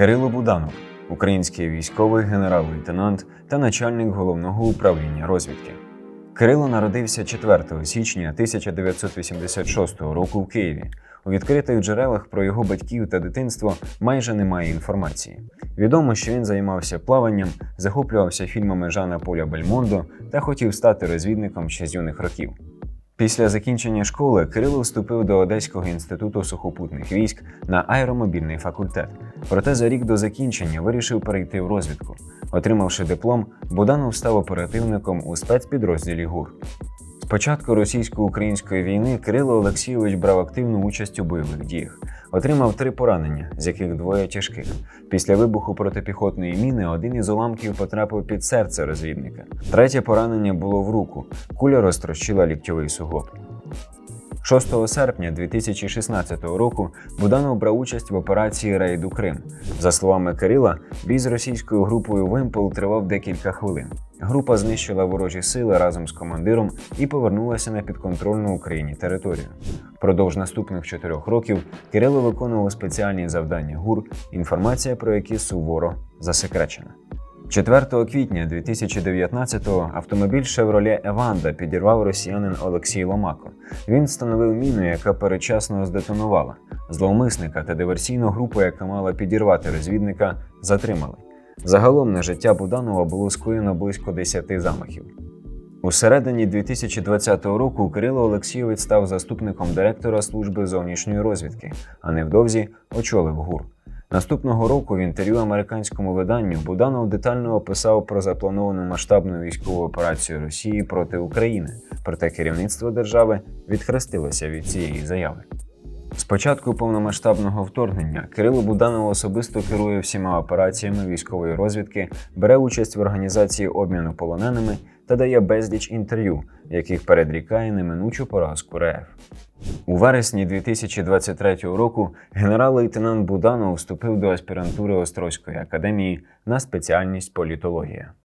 Кирило Буданов, український військовий генерал-лейтенант та начальник головного управління розвідки. Кирило народився 4 січня 1986 року в Києві. У відкритих джерелах про його батьків та дитинство майже немає інформації. Відомо, що він займався плаванням, захоплювався фільмами Жана Поля Бельмондо та хотів стати розвідником ще з юних років. Після закінчення школи Кирило вступив до Одеського інституту сухопутних військ на аеромобільний факультет. Проте за рік до закінчення вирішив перейти в розвідку. Отримавши диплом, Буданов став оперативником у спецпідрозділі ГУР. Початку російсько-української війни Кирило Олексійович брав активну участь у бойових діях. Отримав три поранення, з яких двоє тяжких. Після вибуху протипіхотної міни один із уламків потрапив під серце розвідника. Третє поранення було в руку. Куля розтрощила ліктьовий суглоб. 6 серпня 2016 року Буданов брав участь в операції Рейду Крим. За словами Кирила, бій з російською групою Вимпел тривав декілька хвилин. Група знищила ворожі сили разом з командиром і повернулася на підконтрольну Україні територію. Продовж наступних чотирьох років Кирило виконував спеціальні завдання ГУР, інформація про які суворо засекречена. 4 квітня 2019-го автомобіль Chevrolet Evanda підірвав росіянин Олексій Ломако. Він встановив міну, яка передчасно здетонувала. Зловмисника та диверсійну групу, яка мала підірвати розвідника, затримали. Загалом на життя Буданова було скоєно близько 10 замахів. У середині 2020 року Кирило Олексійович став заступником директора служби зовнішньої розвідки, а невдовзі очолив ГУР. Наступного року в інтерв'ю американському виданню Буданов детально описав про заплановану масштабну військову операцію Росії проти України, проте керівництво держави відхрестилося від цієї заяви. З початку повномасштабного вторгнення Кирило Буданов особисто керує всіма операціями військової розвідки, бере участь в організації обміну полоненими та дає безліч інтерв'ю, яких передрікає неминучу поразку РФ. У вересні 2023 року генерал-лейтенант Буданов вступив до аспірантури Острозької академії на спеціальність політологія.